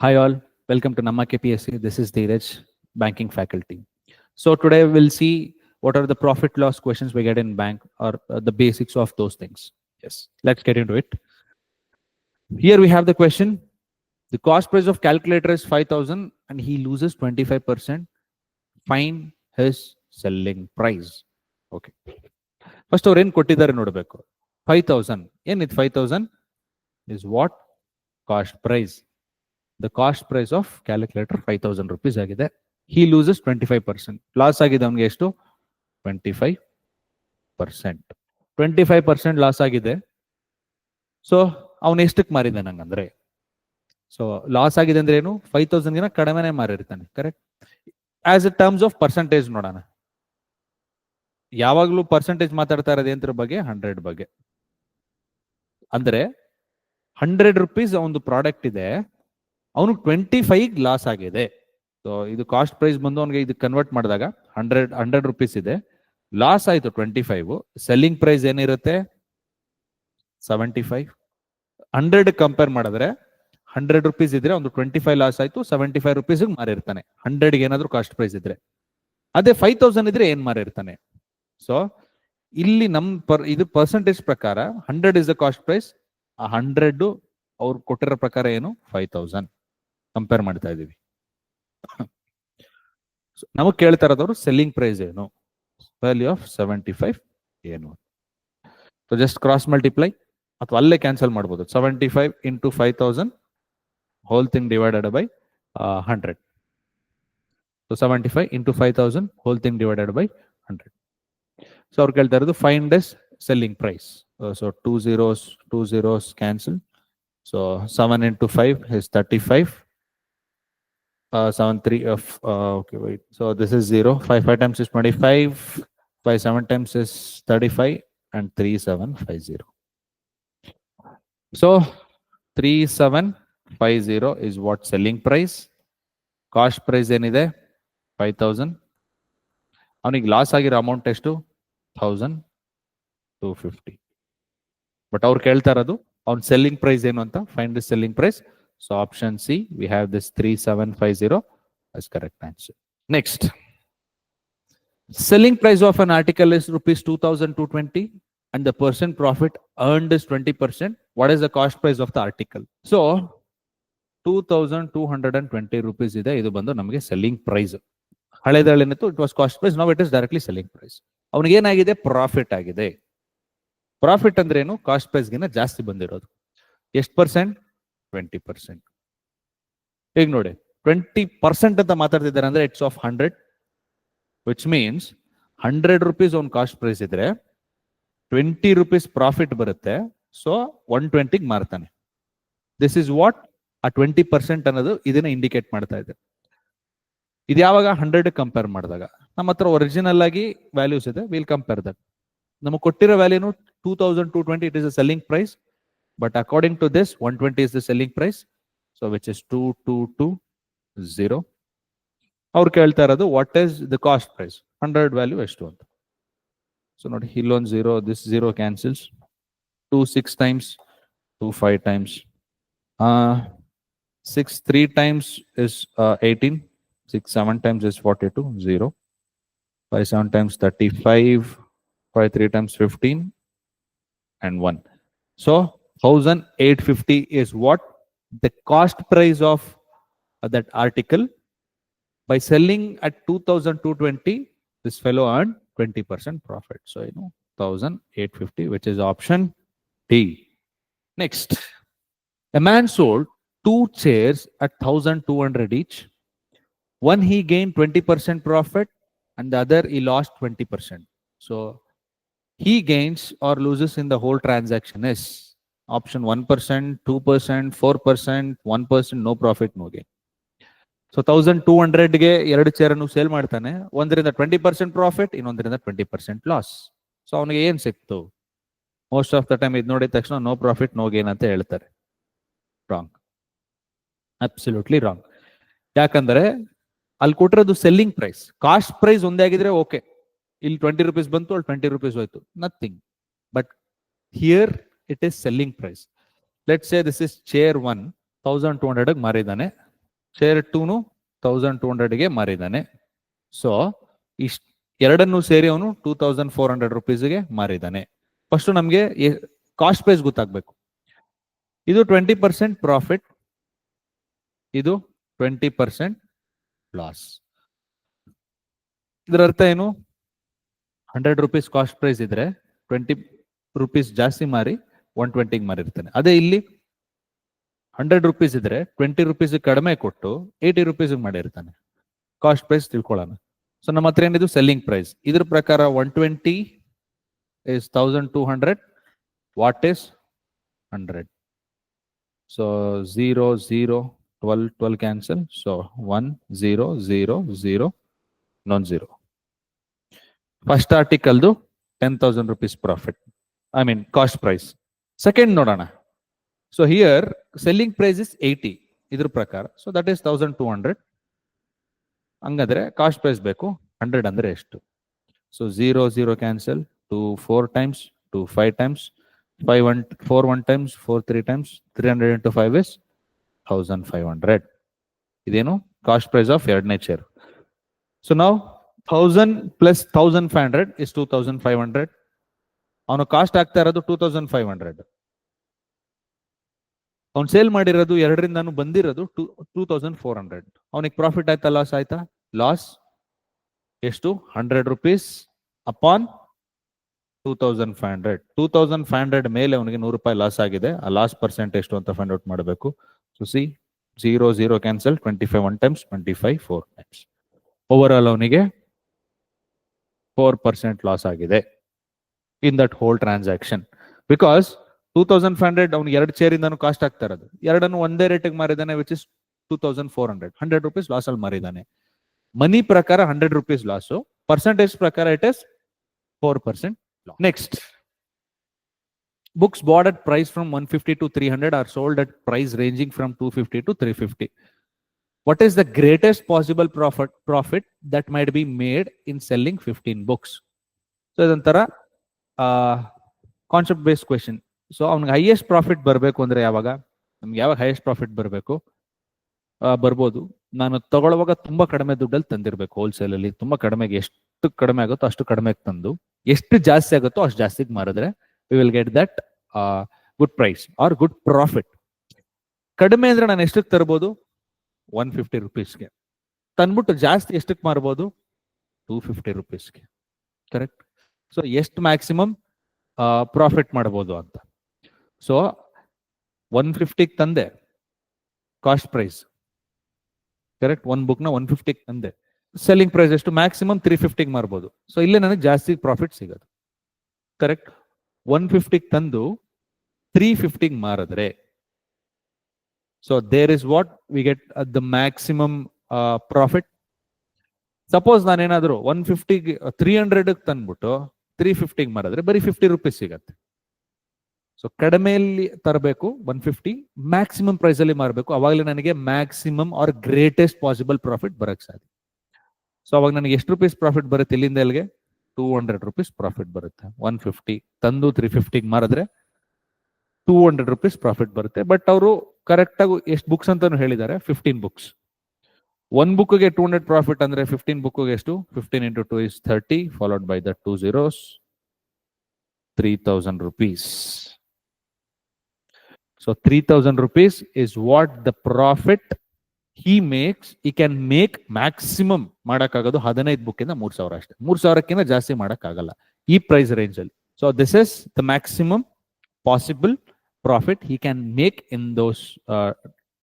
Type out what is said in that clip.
Hi all, welcome to Namma KPSC. This is Dheeraj, banking faculty. So today we'll see what are the profit loss questions we get in bank or uh, the basics of those things. Yes, let's get into it. Here we have the question. The cost price of calculator is 5000 and he loses 25%. Find his selling price. Okay. First ಅವ್ರು ಏನ್ ಕೊಟ್ಟಿದ್ದಾರೆ ನೋಡಬೇಕು five thousand ಏನಿದ್ five thousand is what cost price The cost price of calculator five thousand rupees ಆಗಿದೆ. He loses twenty five percent loss ಆಗಿದೆ ಅವನಿಗೆ ಎಷ್ಟು? Twenty five percent twenty five percent loss ಆಗಿದೆ. So ಅವನು ಎಷ್ಟಕ್ಕೆ ಮಾರಿದ್ದಾನೆ ನಂಗಂದ್ರೆ ಸೊ ಲಾಸ್ ಆಗಿದೆ ಅಂದ್ರೆ ಏನು? ಫೈವ್ ತೌಸಂಡ್ಗಿನ ಕಡಿಮೆನೇ ಮಾರಿರ್ತಾನೆ correct as a terms of percentage ನೋಡೋಣ. ಯಾವಾಗಲೂ ಪರ್ಸೆಂಟೇಜ್ ಮಾತಾಡ್ತಾ ಇರೋದು ಎಂತ್ರ ಬಗ್ಗೆ? ಹಂಡ್ರೆಡ್ ಬಗ್ಗೆ. ಅಂದ್ರೆ ಹಂಡ್ರೆಡ್ ರುಪೀಸ್ ಒಂದು ಪ್ರಾಡಕ್ಟ್ ಇದೆ. ಅವನು ಟ್ವೆಂಟಿ ಫೈವ್ ಲಾಸ್ ಆಗಿದೆ. ಸೊ ಇದು ಕಾಸ್ಟ್ ಪ್ರೈಸ್ ಬಂದು ಅವನಿಗೆ ಇದು ಕನ್ವರ್ಟ್ ಮಾಡಿದಾಗ ಹಂಡ್ರೆಡ್ ಹಂಡ್ರೆಡ್ ರುಪೀಸ್ ಇದೆ. ಲಾಸ್ ಆಯಿತು ಟ್ವೆಂಟಿ ಫೈವ್ ಸೆಲ್ಲಿಂಗ್ ಪ್ರೈಸ್ ಏನಿರುತ್ತೆ? ಸೆವೆಂಟಿ ಫೈವ್ ಹಂಡ್ರೆಡ್ ಕಂಪೇರ್ ಮಾಡಿದ್ರೆ ಹಂಡ್ರೆಡ್ ರುಪೀಸ್ ಇದ್ರೆ ಒಂದು ಟ್ವೆಂಟಿ ಫೈವ್ ಲಾಸ್ ಆಯಿತು ಸೆವೆಂಟಿ ಫೈವ್ ರುಪೀಸ್ ಮಾರಿರ್ತಾನೆ. ಹಂಡ್ರೆಡ್ಗೆ ಏನಾದರೂ ಕಾಸ್ಟ್ ಪ್ರೈಸ್ ಇದ್ರೆ. ಅದೇ ಫೈವ್ ತೌಸಂಡ್ ಇದ್ರೆ ಏನು ಮಾರಿರ್ತಾನೆ? ಸೊ ಇಲ್ಲಿ ನಮ್ ಪರ್ ಇದು ಪರ್ಸೆಂಟೇಜ್ ಪ್ರಕಾರ hundred is the cost price ಆ ಹಂಡ್ರೆಡ್ ಅವ್ರು ಕೊಟ್ಟಿರೋ ಪ್ರಕಾರ ಏನು? ಫೈವ್ ತೌಸಂಡ್ ಕಂಪೇರ್ ಮಾಡ್ತಾ ಇದ್ದೀವಿ. ನಮಗೆ ಕೇಳ್ತಾ ಇರೋದವ್ರು ಸೆಲ್ಲಿಂಗ್ ಪ್ರೈಸ್ ಏನು? ವ್ಯಾಲ್ಯೂ ಆಫ್ ಸೆವೆಂಟಿ ಫೈವ್ ಏನು ಸೊ ಜಸ್ಟ್ ಕ್ರಾಸ್ ಮಲ್ಟಿಪ್ಲೈ ಅಥವಾ ಅಲ್ಲೇ ಕ್ಯಾನ್ಸಲ್ ಮಾಡ್ಬೋದು. Seventy five into five thousand whole thing divided by hundred so seventy five into five thousand whole thing divided by hundred so ಅವ್ರು ಕೇಳ್ತಾ ಇರೋದು find this selling price so two zeros two zeros cancel so seven into five is thirty five seven three okay wait so this is zero five five times is twenty five five seven times is thirty five and three seven five zero so three seven five zero is what selling price cost price ಏನಿದೆ five thousand ಅವನಿಗೆ loss ಆಗಿರೋ amount ಎಷ್ಟು thousand two fifty but ಅವ್ರು ಕೇಳ್ತಾ ಇರೋದು ಅವ್ನ selling price ಏನು ಅಂತ find the selling price Answer next selling price of an article is rupees two thousand two twenty and the percent profit earned is twenty percent what is the cost price of the article so two thousand two hundred and twenty rupees ಇದೆ. ಇದು ಬಂದು ನಮಗೆ selling price ಹಳೆದೇನಿತ್ತು it was cost price ನಾವು it is directly selling price ಅವನಿಗೆ ಏನಾಗಿದೆ? Profit ಆಗಿದೆ. Profit ಅಂದ್ರೆ ಏನು? ಕಾಸ್ಟ್ ಪ್ರೈಸ್ಗಿಂತ ಜಾಸ್ತಿ ಬಂದಿರೋದು. ಎಷ್ಟು ಪರ್ಸೆಂಟ್ ಟ್ವೆಂಟಿ ಪರ್ಸೆಂಟ್ ಈಗ ನೋಡಿ ಟ್ವೆಂಟಿ ಪರ್ಸೆಂಟ್ ಅಂತ ಮಾತಾಡ್ತಿದ್ದಾರೆ ಅಂದ್ರೆ it's of hundred which means hundred rupees ಒಂದು ಕಾಸ್ಟ್ ಪ್ರೈಸ್ ಇದ್ರೆ ಟ್ವೆಂಟಿ ರುಪೀಸ್ ಪ್ರಾಫಿಟ್ ಬರುತ್ತೆ. ಸೊ ಒನ್ ಟ್ವೆಂಟಿಗೆ ಮಾರ್ತಾನೆ. ದಿಸ್ ಇಸ್ ವಾಟ್ ಆ ಟ್ವೆಂಟಿ ಪರ್ಸೆಂಟ್ ಅನ್ನೋದು ಇದನ್ನ ಇಂಡಿಕೇಟ್ ಮಾಡ್ತಾ ಇದೆ. ಇದು ಯಾವಾಗ? ಹಂಡ್ರೆಡ್ ಕಂಪೇರ್ ಮಾಡಿದಾಗ. ನಮ್ಮ ಹತ್ರ ಒರಿಜಿನಲ್ ಆಗಿ ವ್ಯಾಲ್ಯೂಸ್ ಇದೆ ವಿಲ್ ಕಂಪೇರ್ ದಟ್ ನಮಗೆ ಕೊಟ್ಟಿರೋ ವ್ಯಾಲ್ಯೂನು two thousand two twenty it is a selling price but according to this one twenty is the selling price so which is two two two zero ಅವ್ರು ಕೇಳ್ತಾ ಇರೋದು what is the cost price hundred value ಎಷ್ಟು ಅಂತ so ನೋಡಿ ಇಲ್ಲೊಂದು zero this zero cancels two six times two five times six three times is eighteen six seven times is forty two zero five seven times thirty five five three times fifteen and 1. So 1850 is what the cost price of uh, that article. By selling at 2220, this fellow earned 20% profit. So you know 1850, which is option D. Next, a man sold two chairs at 1200 each. One he gained 20% profit, and the other he lost 20%. So he gains or loses in the whole transaction is option 1%, 2%, 4%, 1%, no profit, no gain. So thousand two ಹಂಡ್ರೆಡ್ಗೆ ಎರಡು ಚೇರನ್ನು sale ಮಾಡ್ತಾನೆ. ಒಂದರಿಂದ twenty percent profit ಇನ್ನೊಂದರಿಂದ twenty percent loss so ಅವನಿಗೆ ಏನು ಸಿಕ್ತು? Most of the time ಇದು ನೋಡಿದ ತಕ್ಷಣ ನೋ ಪ್ರಾಫಿಟ್ ನೋ ಗೇನ್ ಅಂತ ಹೇಳ್ತಾರೆ. ರಾಂಗ್ ಅಬ್ಸಲ್ಯೂಟ್ಲಿ ರಾಂಗ್ ಯಾಕಂದ್ರೆ ಅಲ್ಲಿ ಕೊಟ್ಟಿರೋದು ಸೆಲ್ಲಿಂಗ್ ಪ್ರೈಸ್ ಕಾಸ್ಟ್ ಪ್ರೈಸ್ ಒಂದೇ ಆಗಿದ್ರೆ ಓಕೆ ಇಲ್ಲಿ ಟ್ವೆಂಟಿ ರುಪೀಸ್ ಬಂತು ಅಲ್ಲಿ ಟ್ವೆಂಟಿ ರುಪೀಸ್ ಹೋಯ್ತು. Nothing but here it is selling price let say this is chair one thousand two hundred ಮಾರಿದ್ದಾನೆ. Chair ಟೂನು ತೌಸಂಡ್ ಟೂ ಹಂಡ್ರೆಡ್ಗೆ ಮಾರಿದ್ದಾನೆ. ಸೊ ಇಷ್ಟ ಎರಡನ್ನು ಸೇರಿ ಅವನು ಟೂ ತೌಸಂಡ್ ಫೋರ್ ಹಂಡ್ರೆಡ್ ರುಪೀಸ್ಗೆ ಮಾರಿದ್ದಾನೆ. ಫಸ್ಟ್ ನಮಗೆ ಕಾಸ್ಟ್ ಪ್ರೈಸ್ ಗೊತ್ತಾಗಬೇಕು. ಇದು ಟ್ವೆಂಟಿ ಪರ್ಸೆಂಟ್ ಪ್ರಾಫಿಟ್ ಇದು ಟ್ವೆಂಟಿ ಪರ್ಸೆಂಟ್ ಲಾಸ್ ಇದರ ಅರ್ಥ ಏನು? ಹಂಡ್ರೆಡ್ ರುಪೀಸ್ ಕಾಸ್ಟ್ ಪ್ರೈಸ್ ಇದ್ರೆ ಟ್ವೆಂಟಿ ರುಪೀಸ್ ಜಾಸ್ತಿ ಮಾರಿ ಒನ್ ಟ್ವೆಂಟಿಗೆ ಮಾರಿರ್ತಾನೆ. ಅದೇ ಇಲ್ಲಿ ಹಂಡ್ರೆಡ್ ರುಪೀಸ್ ಇದ್ರೆ ಟ್ವೆಂಟಿ ರುಪೀಸ್ ಕಡಿಮೆ ಕೊಟ್ಟು ಏಯ್ಟಿ ರುಪೀಸ್ ಮಾಡಿರ್ತಾನೆ ಕಾಸ್ಟ್ ಪ್ರೈಸ್ ತಿಳ್ಕೊಳ್ಳೋಣ. ಸೊ ನಮ್ಮ ಹತ್ರ ಏನಿದು? ಸೆಲ್ಲಿಂಗ್ ಪ್ರೈಸ್ ಇದ್ರ ಪ್ರಕಾರ one twenty is thousand two hundred what is hundred so zero zero twelve twelve cancel so one zero zero zero non zero first ಆರ್ಟಿಕಲ್ದು ten thousand rupees profit I mean cost price second ನೋಡೋಣ. So here selling price is eighty ಇದ್ರ ಪ್ರಕಾರ. So that is thousand two hundred ಹಂಗಾದ್ರೆ cost price ಬೇಕು. Hundred ಅಂದ್ರೆ ಎಷ್ಟು? So zero zero cancel two four times two five times five one four one times four three times three hundred into five is thousand five hundred ಇದೇನು? Cost price of ಎರಡನೇ chair so ನಾವು thousand plus thousand five hundred is two thousand five hundred ಅವನು cost ಆಗ್ತಾ ಇರೋದು two thousand five hundred ಅವ್ನು sale ಮಾಡಿರೋದು ಎರಡರಿಂದಾನು ಬಂದಿರೋದು two two thousand four hundred ಅವನಿಗೆ ಪ್ರಾಫಿಟ್ ಆಯ್ತಾ ಲಾಸ್ ಆಯ್ತಾ? ಲಾಸ್ ಎಷ್ಟು? Hundred rupees upon two thousand five hundred two thousand five hundred ಮೇಲೆ ಅವನಿಗೆ ನೂರು ರೂಪಾಯಿ ಲಾಸ್ ಆಗಿದೆ. ಆ ಲಾಸ್ ಪರ್ಸೆಂಟ್ ಎಷ್ಟು ಅಂತ ಫೈಂಡ್ ಔಟ್ ಮಾಡಬೇಕು. So see zero zero cancel twenty five one times twenty five four times over all ಅವನಿಗೆ ಫೋರ್ ಪರ್ಸೆಂಟ್ ಲಾಸ್ ಆಗಿದೆ. In that whole transaction because two thousand five hundred ಅವ್ನು ಎರಡು ಚೇರಿಂದನು cost ಆಗ್ತಾ ಇರೋದು. ಎರಡನ್ನು ಒಂದೇ ರೇಟಿಗೆ ಮಾರಿದ್ದಾನೆ which is two thousand four hundred hundred rupees loss ಅಲ್ಲಿ ಮಾರಿದ್ದಾನೆ ಮನಿ ಪ್ರಕಾರ ಹಂಡ್ರೆಡ್ ರುಪೀಸ್ ಲಾಸು ಪರ್ಸೆಂಟೇಜ್ ಪ್ರಕಾರ it is four percent next books bought at price from one fifty to three hundred are sold at price ranging from two fifty to three fifty what is the greatest possible profit profit that might be made in selling 15 books? So, ಇದೊಂಥರ concept based question so ಅವ್ನಿಗೆ highest profit ಬರಬೇಕು ಅಂದ್ರೆ ಯಾವಾಗ? ನಮ್ಗೆ ಯಾವಾಗ highest profit ಬರಬೇಕು? ಬರ್ಬೋದು. ನಾನು ತಗೊಳ್ಳುವಾಗ ತುಂಬಾ ಕಡಿಮೆ ದುಡ್ಡಲ್ಲಿ ತಂದಿರಬೇಕು ಹೋಲ್ಸೇಲಲ್ಲಿ ತುಂಬಾ ಕಡಿಮೆಗೆ ಎಷ್ಟು ಕಡಿಮೆ ಆಗುತ್ತೋ ಅಷ್ಟು ಕಡಿಮೆಗೆ ತಂದು. ಎಷ್ಟು ಜಾಸ್ತಿ ಆಗುತ್ತೋ ಅಷ್ಟು ಜಾಸ್ತಿಗೆ ಮಾರಿದ್ರೆ we will get that good price or good profit ಕಡಿಮೆ ಅಂದ್ರೆ ನಾನು ಎಷ್ಟಕ್ಕೆ ತರ್ಬೋದು? ಒನ್ ಫಿಫ್ಟಿ ರುಪೀಸ್ಗೆ ತಂದ್ಬಿಟ್ಟು ಜಾಸ್ತಿ ಎಷ್ಟಕ್ಕೆ ಮಾರ್ಬೋದು? ಟೂ ಫಿಫ್ಟಿ ರುಪೀಸ್ಗೆ ಕರೆಕ್ಟ್ ಸೊ ಎಷ್ಟು ಮ್ಯಾಕ್ಸಿಮಮ್ ಪ್ರಾಫಿಟ್ ಮಾಡ್ಬೋದು ಅಂತ. ಸೊ ಒನ್ ಫಿಫ್ಟಿಗೆ ತಂದೆ ಕಾಸ್ಟ್ ಪ್ರೈಸ್ ಕರೆಕ್ಟ್ ಒನ್ ಬುಕ್ನ ಒನ್ ಫಿಫ್ಟಿಗೆ ತಂದೆ. ಸೆಲ್ಲಿಂಗ್ ಪ್ರೈಸ್ ಎಷ್ಟು? ಮ್ಯಾಕ್ಸಿಮಮ್ ತ್ರೀ ಫಿಫ್ಟಿಗೆ ಮಾರ್ಬೋದು. ಸೊ ಇಲ್ಲೇ ನನಗೆ ಜಾಸ್ತಿ ಪ್ರಾಫಿಟ್ ಸಿಗೋದು. ಕರೆಕ್ಟ್ ಒನ್ ಫಿಫ್ಟಿಗೆ ತಂದು ತ್ರೀ ಫಿಫ್ಟಿಗೆ ಮಾರಿದ್ರೆ so there is what we get the maximum profit suppose ನಾನೇನಾದರೂ ಒನ್ ಫಿಫ್ಟಿಗೆ ತ್ರೀ ಹಂಡ್ರೆಡ್ ತಂದ್ಬಿಟ್ಟು ತ್ರೀ ಫಿಫ್ಟಿಗೆ ಮಾರಿದ್ರೆ ಬರೀ ಫಿಫ್ಟಿ ರುಪೀಸ್ ಸಿಗತ್ತೆ. ಸೊ ಕಡಿಮೆಯಲ್ಲಿ ತರಬೇಕು ಒನ್ ಫಿಫ್ಟಿ ಮ್ಯಾಕ್ಸಿಮಮ್ ಪ್ರೈಸ್ ಅಲ್ಲಿ ಮಾರಬೇಕು. ಅವಾಗಲೇ ನನಗೆ maximum or greatest possible profit ಬರಕ್ ಸಾಧ್ಯ. ಸೊ ಅವಾಗ ನನಗೆ ಎಷ್ಟು ರುಪೀಸ್ ಪ್ರಾಫಿಟ್ ಬರುತ್ತೆ ಇಲ್ಲಿಂದ ಎಲ್ಲಿಗೆ ಟೂ ಹಂಡ್ರೆಡ್ ರುಪೀಸ್ ಪ್ರಾಫಿಟ್ ಬರುತ್ತೆ. ಒನ್ ಫಿಫ್ಟಿ ತಂದು ತ್ರೀ ಫಿಫ್ಟಿಗೆ ಮಾರಿದ್ರೆ ಟೂ ಹಂಡ್ರೆಡ್ ರುಪೀಸ್ ಪ್ರಾಫಿಟ್ ಬರುತ್ತೆ. ಬಟ್ ಅವರು ಕರೆಕ್ಟಾಗಿ ಎಷ್ಟು ಬುಕ್ಸ್ ಅಂತಾನು ಹೇಳಿದ್ದಾರೆ ಫಿಫ್ಟೀನ್ ಬುಕ್ಸ್ ಒನ್ ಬುಕ್ಗೆ ಟೂ ಹಂಡ್ರೆಡ್ ಪ್ರಾಫಿಟ್ ಅಂದ್ರೆ ಫಿಫ್ಟೀನ್ ಬುಕ್ಗೆ ಎಷ್ಟು? Fifteen into two is thirty followed by the two zeros three thousand rupees so three thousand rupees is what the profit he makes he can make maximum ಮಾಡೋಕ್ಕಾಗೋದು ಹದಿನೈದು ಬುಕ್ಕಿಂದ ಮೂರ್ ಸಾವಿರ ಅಷ್ಟೇ. ಮೂರ್ ಸಾವಿರಕ್ಕಿಂತ ಜಾಸ್ತಿ ಮಾಡೋಕ್ಕಾಗಲ್ಲ ಈ ಪ್ರೈಸ್ ರೇಂಜ್ ಅಲ್ಲಿ. So this is the maximum possible profit he can make in those